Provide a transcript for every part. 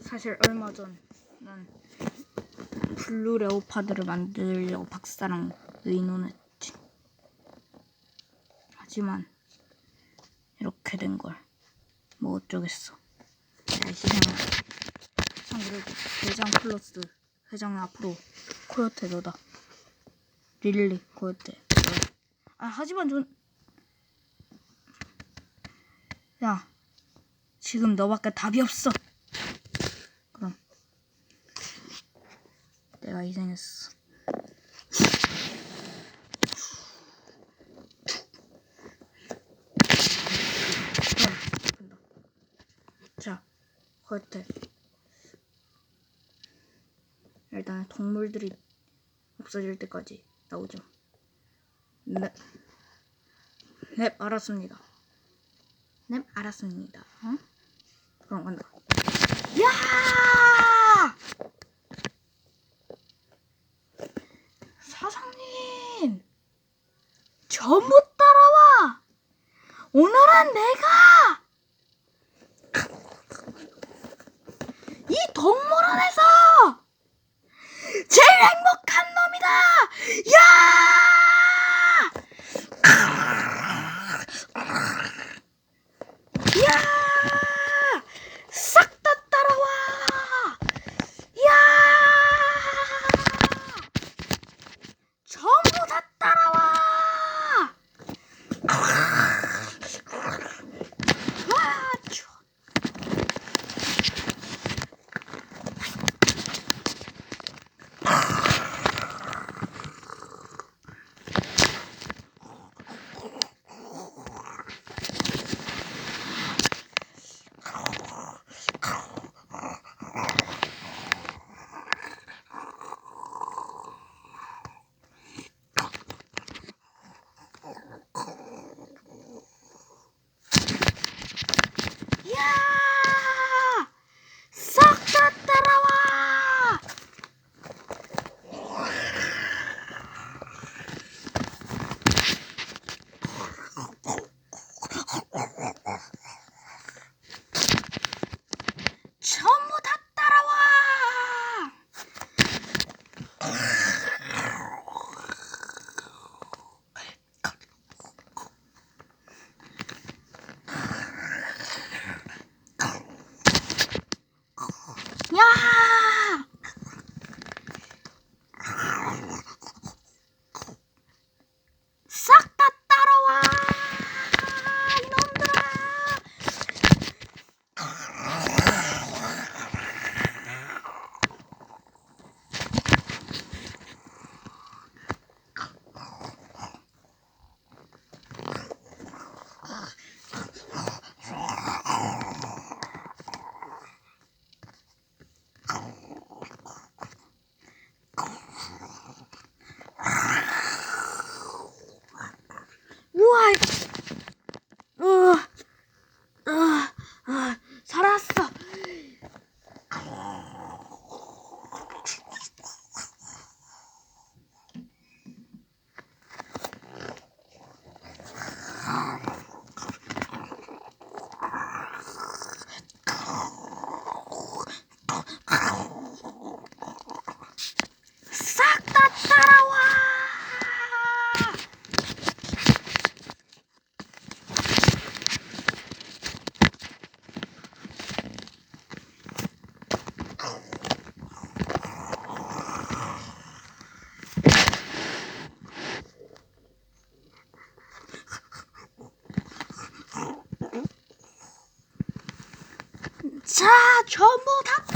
사실 얼마 전 난 블루 레오파드를 만들려고 박사랑 의논했지. 하지만 이렇게 된 걸 뭐 어쩌겠어. 잘 희생을. 참 그래도 회장 플러스 회장은 앞으로 코요테 너다. 릴리 코요테. 아 하지만 전 야, 지금 너밖에 답이 없어. 그럼 내가 희생했어. 간다. 자, 헐때 일단 동물들이 없어질 때까지 나오죠. 네, 네 알았습니다. 네 알았습니다. 어? 그럼 간다. 야! 사장님, 전부 따라와. 오늘은 내가 자, 전부 다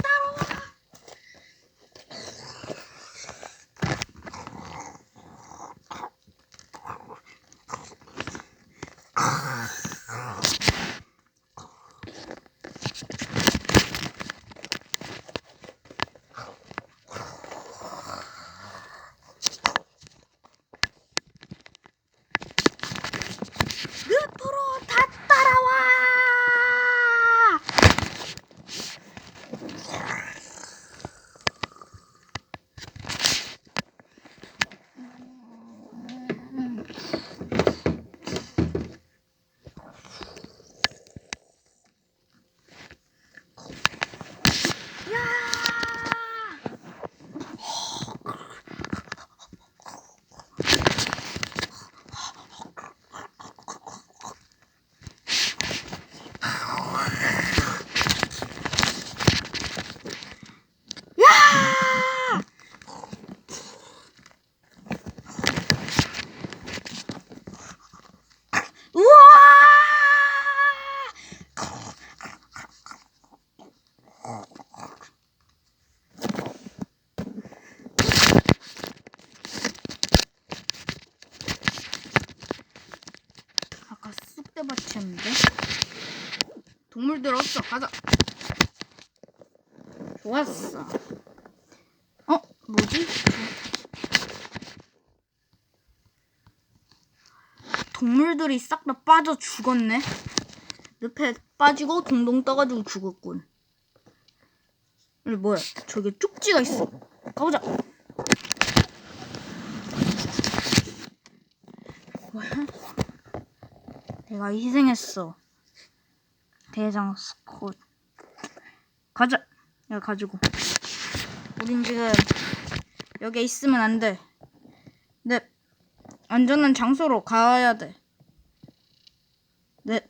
쌀뜨밭이 없는데? 동물들 없어. 가자. 좋았어. 어? 뭐지? 동물들이 싹 다 빠져 죽었네. 늪에 빠지고 동동 떠가지고 죽었군. 뭐야? 저기 쪽지가 있어. 가보자. 뭐야? 내가 희생했어. 대장 스콧. 가자. 야 가지고. 우린 지금 여기 있으면 안 돼. 네. 안전한 장소로 가야 돼. 네.